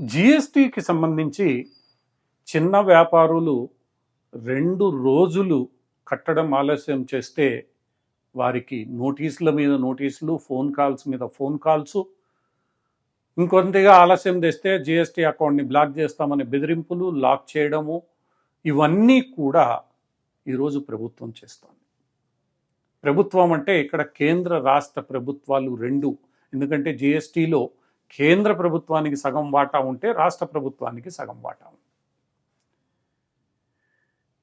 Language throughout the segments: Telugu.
జిఎస్టికి సంబంధించి చిన్న వ్యాపారులు రెండు రోజులు కట్టడం ఆలస్యం చేస్తే వారికి నోటీసుల మీద నోటీసులు ఫోన్ కాల్స్ మీద ఫోన్ కాల్స్. ఇంకొంతగా ఆలస్యం తెస్తే జిఎస్టీ అకౌంట్ని బ్లాక్ చేస్తామనే బెదిరింపులు లాక్ చేయడము ఇవన్నీ కూడా ఈరోజు ప్రభుత్వం చేస్తుంది. ప్రభుత్వం అంటే ఇక్కడ కేంద్ర రాష్ట్ర ప్రభుత్వాలు రెండు. ఎందుకంటే జిఎస్టీలో కేంద్ర ప్రభుత్వానికి సగం వాటా ఉంటే రాష్ట్ర ప్రభుత్వానికి సగం వాటా ఉంది.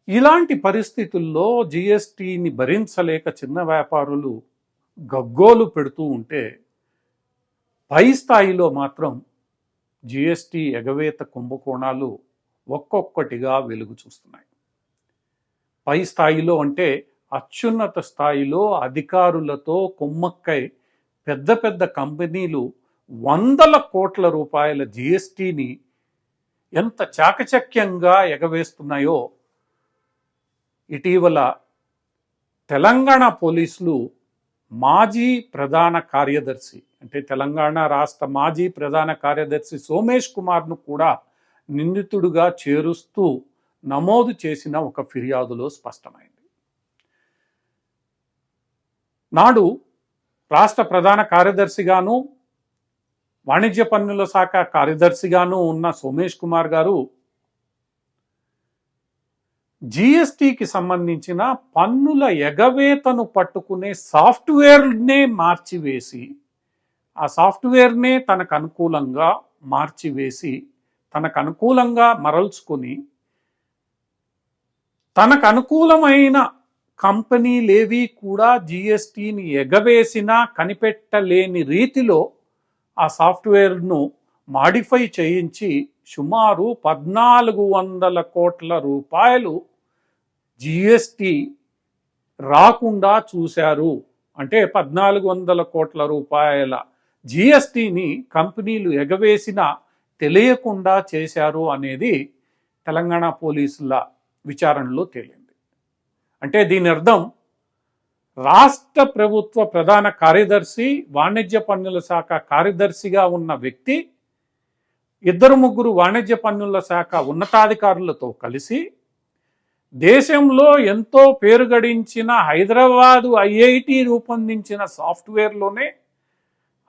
ఇలాంటి పరిస్థితుల్లో జిఎస్టీని భరించలేక చిన్న వ్యాపారులు గగ్గోలు పెడుతూ ఉంటే పై స్థాయిలో మాత్రం జిఎస్టీ ఎగవేత కుంభకోణాలు ఒక్కొక్కటిగా వెలుగు చూస్తున్నాయి. పై స్థాయిలో అంటే అత్యున్నత స్థాయిలో అధికారులతో కుమ్మక్కై పెద్ద పెద్ద కంపెనీలు వందల కోట్ల రూపాయల జిఎస్టీని ఎంత చాకచక్యంగా ఎగవేస్తున్నాయో ఇటీవల తెలంగాణ పోలీసులు మాజీ ప్రధాన కార్యదర్శి అంటే తెలంగాణ రాష్ట్ర మాజీ ప్రధాన కార్యదర్శి సోమేష్ కుమార్ను కూడా నిందితుడుగా చేరుస్తూ నమోదు చేసిన ఒక ఫిర్యాదులో స్పష్టమైంది. నాడు రాష్ట్ర ప్రధాన కార్యదర్శిగాను వాణిజ్య పన్నుల శాఖ కార్యదర్శిగాను ఉన్న సోమేష్ కుమార్ గారు జిఎస్టికి సంబంధించిన పన్నుల ఎగవేతను పట్టుకునే సాఫ్ట్వేర్నే మార్చివేసి ఆ సాఫ్ట్వేర్నే తనకు అనుకూలంగా మార్చివేసి తనకు అనుకూలంగా మరల్చుకొని తనకు అనుకూలమైన కంపెనీలేవి కూడా జిఎస్టిని ఎగవేసినా కనిపెట్టలేని రీతిలో ఆ సాఫ్ట్వేర్ను మాడిఫై చేయించి సుమారు పద్నాలుగు వందల కోట్ల రూపాయలు జిఎస్టి రాకుండా చూశారు. అంటే పద్నాలుగు వందల కోట్ల రూపాయల జిఎస్టిని కంపెనీలు ఎగవేసిన తెలియకుండా చేశారు అనేది తెలంగాణ పోలీసుల విచారణలో తేలింది. అంటే దీని అర్థం రాష్ట్ర ప్రభుత్వ ప్రధాన కార్యదర్శి వాణిజ్య పన్నుల శాఖ కార్యదర్శిగా ఉన్న వ్యక్తి ఇద్దరు ముగ్గురు వాణిజ్య పన్నుల శాఖ ఉన్నతాధికారులతో కలిసి దేశంలో ఎంతో పేరు గడించిన హైదరాబాదు ఐఐటి రూపొందించిన సాఫ్ట్వేర్లోనే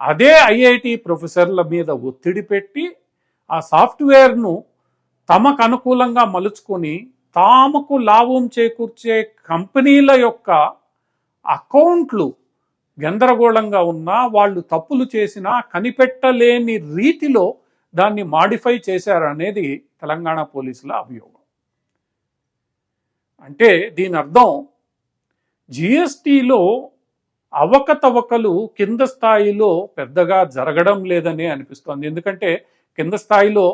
అదే ఐఐటి ప్రొఫెసర్ల మీద ఒత్తిడి పెట్టి ఆ సాఫ్ట్వేర్ను తమకు అనుకూలంగా మలుచుకొని తాముకు లాభం చేకూర్చే కంపెనీల యొక్క అకౌంట్లు గందరగోళంగా ఉన్నా వాళ్ళు తప్పులు చేసినా కనిపెట్టలేని రీతిలో దాన్ని మాడిఫై చేశారనేది తెలంగాణ పోలీసుల అభియోగం. అంటే దీని అర్థం జిఎస్టిలో అవకతవకలు కింద స్థాయిలో పెద్దగా జరగడం లేదని అనిపిస్తోంది. ఎందుకంటే కింద స్థాయిలో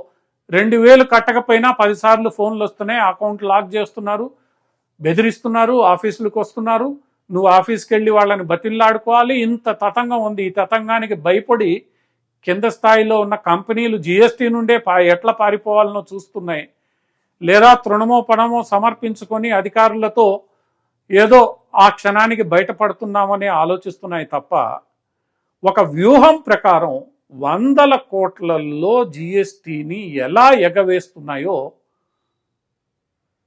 రెండు వేలు కట్టకపోయినా పదిసార్లు ఫోన్లు వస్తున్నాయి అకౌంట్ లాక్ చేస్తున్నారు బెదిరిస్తున్నారు ఆఫీసులకు వస్తున్నారు. నువ్వు ఆఫీస్కి వెళ్ళి వాళ్ళని బతిల్లాడుకోవాలి ఇంత తతంగం ఉంది. ఈ తతంగానికి భయపడి కింద స్థాయిలో ఉన్న కంపెనీలు జిఎస్టీ నుండే పా ఎట్లా పారిపోవాలనో చూస్తున్నాయి. లేదా తృణమో పణమో సమర్పించుకొని అధికారులతో ఏదో ఆ క్షణానికి బయటపడుతున్నామని ఆలోచిస్తున్నాయి తప్ప ఒక వ్యూహం ప్రకారం వందల కోట్లలో జిఎస్టీని ఎలా ఎగవేస్తున్నాయో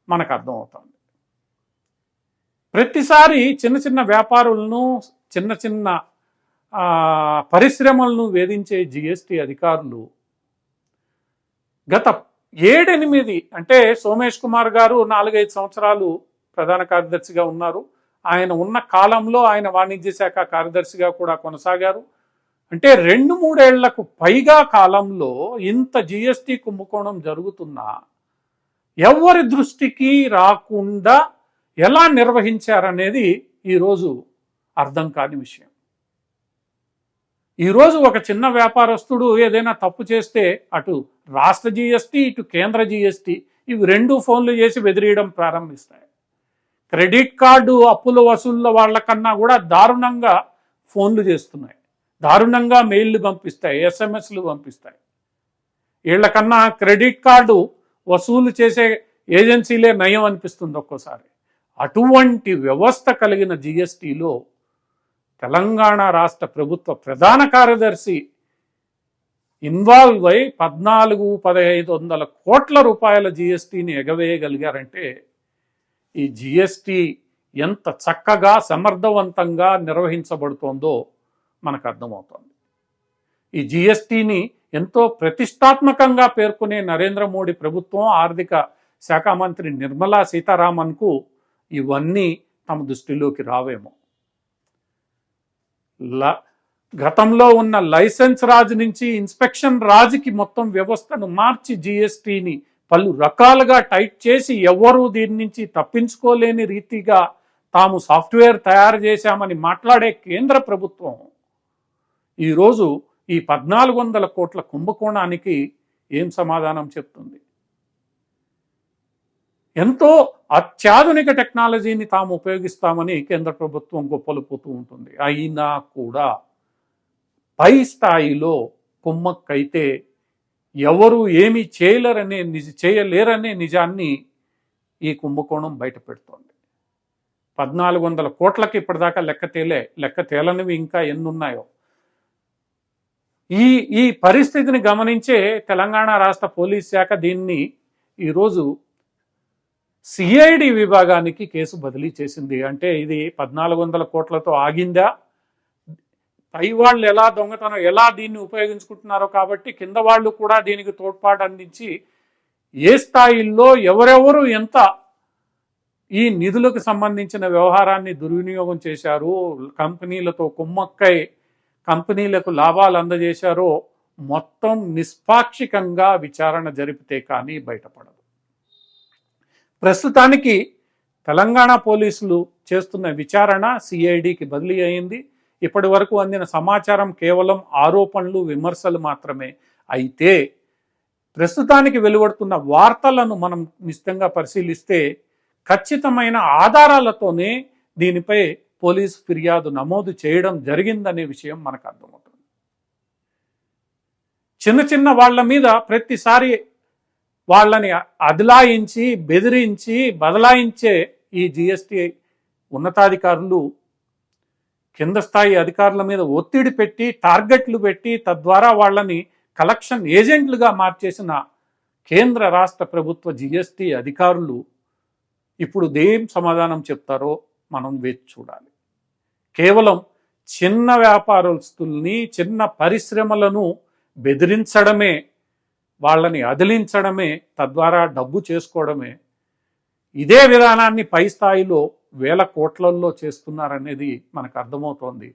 మనకు అర్థమవుతుంది. ప్రతిసారి చిన్న చిన్న వ్యాపారులను చిన్న చిన్న పరిశ్రమలను వేధించే జిఎస్టి అధికారులు గత ఏడెనిమిది అంటే సోమేష్ కుమార్ గారు నాలుగైదు సంవత్సరాలు ప్రధాన కార్యదర్శిగా ఉన్నారు. ఆయన ఉన్న కాలంలో ఆయన వాణిజ్య శాఖ కార్యదర్శిగా కూడా కొనసాగారు. అంటే రెండు మూడేళ్ళకు పైగా కాలంలో ఇంత జిఎస్టి కుంభకోణం జరుగుతున్నా ఎవరి దృష్టికి రాకుండా ఎలా నిర్వహించారనేది ఈరోజు అర్థం కాని విషయం. ఈరోజు ఒక చిన్న వ్యాపారస్తుడు ఏదైనా తప్పు చేస్తే అటు రాష్ట్ర జిఎస్టి ఇటు కేంద్ర జిఎస్టి ఇవి రెండు ఫోన్లు చేసి బెదిరియడం ప్రారంభిస్తాయి. క్రెడిట్ కార్డు అప్పుల వసూళ్ళ వాళ్ళకన్నా కూడా దారుణంగా ఫోన్లు చేస్తున్నాయి. దారుణంగా మెయిల్లు పంపిస్తాయి ఎస్ఎంఎస్లు పంపిస్తాయి. వీళ్ళకన్నా క్రెడిట్ కార్డు వసూలు చేసే ఏజెన్సీలే నయం అనిపిస్తుంది ఒక్కోసారి. అటువంటి వ్యవస్థ కలిగిన జిఎస్టిలో తెలంగాణ రాష్ట్ర ప్రభుత్వ ప్రధాన కార్యదర్శి ఇన్వాల్వ్ అయి పద్నాలుగు పదహైదు వందల కోట్ల రూపాయల జిఎస్టీని ఎగవేయగలిగారంటే ఈ జిఎస్టీ ఎంత చక్కగా సమర్థవంతంగా నిర్వహించబడుతోందో మనకు అర్థమవుతోంది ఈ జిఎస్టీని ఎంతో ప్రతిష్టాత్మకంగా పేర్కొనే నరేంద్ర మోడీ ప్రభుత్వం ఆర్థిక శాఖ మంత్రి నిర్మలా సీతారామన్కు ఇవన్నీ తమ దృష్టిలోకి రావేమో. ల గతంలో ఉన్న లైసెన్స్ రాజు నుంచి ఇన్స్పెక్షన్ రాజుకి మొత్తం వ్యవస్థను మార్చి జిఎస్టీని పలు రకాలుగా టైట్ చేసి ఎవరూ దీని నుంచి తప్పించుకోలేని రీతిగా తాము సాఫ్ట్వేర్ తయారు చేశామని మాట్లాడే కేంద్ర ప్రభుత్వం ఈరోజు ఈ పద్నాలుగు వందల కోట్ల కుంభకోణానికి ఏం సమాధానం చెప్తుంది? ఎంతో అత్యాధునిక టెక్నాలజీని తాము ఉపయోగిస్తామని కేంద్ర ప్రభుత్వం గొప్పలుపోతూ ఉంటుంది. అయినా కూడా పై స్థాయిలో కుమ్మక్కైతే ఎవరు ఏమి చేయలేరనే నిజ చేయలేరనే నిజాన్ని ఈ కుంభకోణం బయట పెడుతోంది పద్నాలుగు వందల కోట్లకి ఇప్పటిదాకా లెక్క తేలే లెక్క తేలనివి ఇంకా ఎన్ని ఉన్నాయో ఈ ఈ పరిస్థితిని గమనించే తెలంగాణ రాష్ట్ర పోలీస్ శాఖ దీన్ని ఈరోజు సిఐడి విభాగానికి కేసు బదిలీ చేసింది. అంటే ఇది పద్నాలుగు వందల కోట్లతో ఆగిందా? పై వాళ్ళు ఎలా దొంగతనం ఎలా దీన్ని ఉపయోగించుకుంటున్నారో కాబట్టి కింద వాళ్ళు కూడా దీనికి తోడ్పాటు అందించి ఏ స్థాయిల్లో ఎవరెవరు ఎంత ఈ నిధులకు సంబంధించిన వ్యవహారాన్ని దుర్వినియోగం చేశారు కంపెనీలతో కుమ్మక్కై కంపెనీలకు లాభాలు అందజేశారో మొత్తం నిష్పాక్షికంగా విచారణ జరిపితే కానీ బయటపడదు. ప్రస్తుతానికి తెలంగాణ పోలీసులు చేస్తున్న విచారణ సిఐడికి బదిలీ అయింది. ఇప్పటి వరకు అందిన సమాచారం కేవలం ఆరోపణలు విమర్శలు మాత్రమే. అయితే ప్రస్తుతానికి వెలువడుతున్న వార్తలను మనం నిశ్చితంగా పరిశీలిస్తే ఖచ్చితమైన ఆధారాలతోనే దీనిపై పోలీస్ ఫిర్యాదు నమోదు చేయడం జరిగిందనే విషయం మనకు అర్థమవుతుంది. చిన్న చిన్న వాళ్ళ మీద ప్రతిసారి వాళ్ళని అదిలాయించి బెదిరించి బదలాయించే ఈ జిఎస్టి ఉన్నతాధికారులు కింద స్థాయి అధికారుల మీద ఒత్తిడి పెట్టి టార్గెట్లు పెట్టి తద్వారా వాళ్ళని కలెక్షన్ ఏజెంట్లుగా మార్చేసిన కేంద్ర రాష్ట్ర ప్రభుత్వ జిఎస్టి అధికారులు ఇప్పుడు దేం సమాధానం చెప్తారో మనం వేచి చూడాలి. కేవలం చిన్న వ్యాపారస్తుల్ని చిన్న పరిశ్రమలను బెదిరించడమే వాళ్ళని అదిలించడమే తద్వారా డబ్బు చేసుకోవడమే. ఇదే విధానాన్ని పై స్థాయిలో వేల కోట్లల్లో చేస్తున్నారనేది మనకు అర్థమవుతోంది.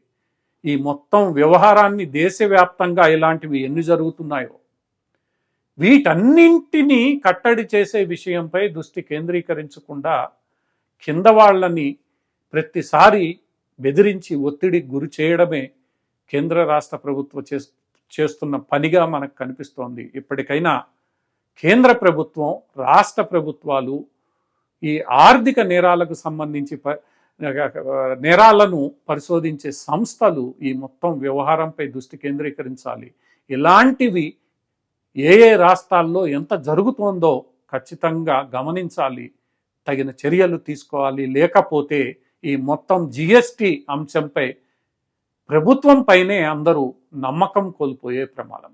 ఈ మొత్తం వ్యవహారాన్ని దేశవ్యాప్తంగా ఇలాంటివి ఎన్ని జరుగుతున్నాయో. వీటన్నింటినీ కట్టడి చేసే విషయంపై దృష్టి కేంద్రీకరించకుండా కింద వాళ్ళని ప్రతిసారి బెదిరించి ఒత్తిడికి గురి చేయడమే కేంద్ర రాష్ట్ర ప్రభుత్వ చేస్తున్న పనిగా మనకు కనిపిస్తోంది. ఇప్పటికైనా కేంద్ర ప్రభుత్వం రాష్ట్ర ప్రభుత్వాలు ఈ ఆర్థిక నేరాలకు సంబంధించి నేరాలను పరిశోధించే సంస్థలు ఈ మొత్తం వ్యవహారంపై దృష్టి కేంద్రీకరించాలి. ఇలాంటివి ఏ ఏ రాష్ట్రాల్లో ఎంత జరుగుతోందో ఖచ్చితంగా గమనించాలి. తగిన చర్యలు తీసుకోవాలి. లేకపోతే ఈ మొత్తం జిఎస్టి అంశంపై ప్రభుత్వం పైనే అందరూ నమ్మకం కోల్పోయే ప్రమాదం.